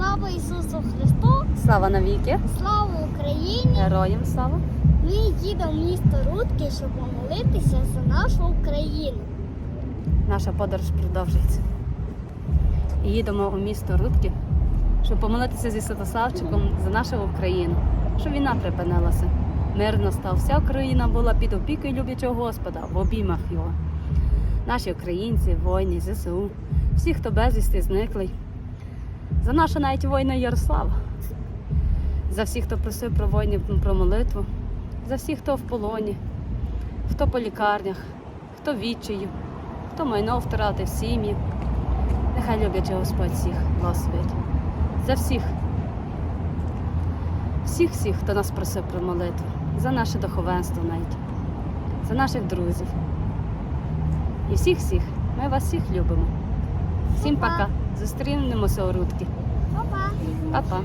Слава Ісусу Христу! Слава навіки! Слава Україні! Героям слава! Ми їдемо в місто Рудки, щоб помолитися за нашу Україну. Наша подорож продовжується. І їдемо у місто Рудки, щоб помолитися зі Святославчиком за нашу Україну, щоб війна припинилася. Мир настав. Вся Україна була під опікою люблячого Господа в обіймах його. Наші українці, воїни, ЗСУ, всі, хто безвісти зниклий. За нашу навіть воїна Ярослава, за всіх, хто просив про воїнів про молитву, за всіх, хто в полоні, хто по лікарнях, хто відчаю, хто майно втратив сім'ї. Нехай люблячий Господь всіх благословить. За всіх, всіх, всіх, хто нас просив про молитву, за наше духовенство навіть, за наших друзів. І всіх всіх, ми вас всіх любимо. Всім пока. Зустрінемося у Рудки. Па-па! Па-па.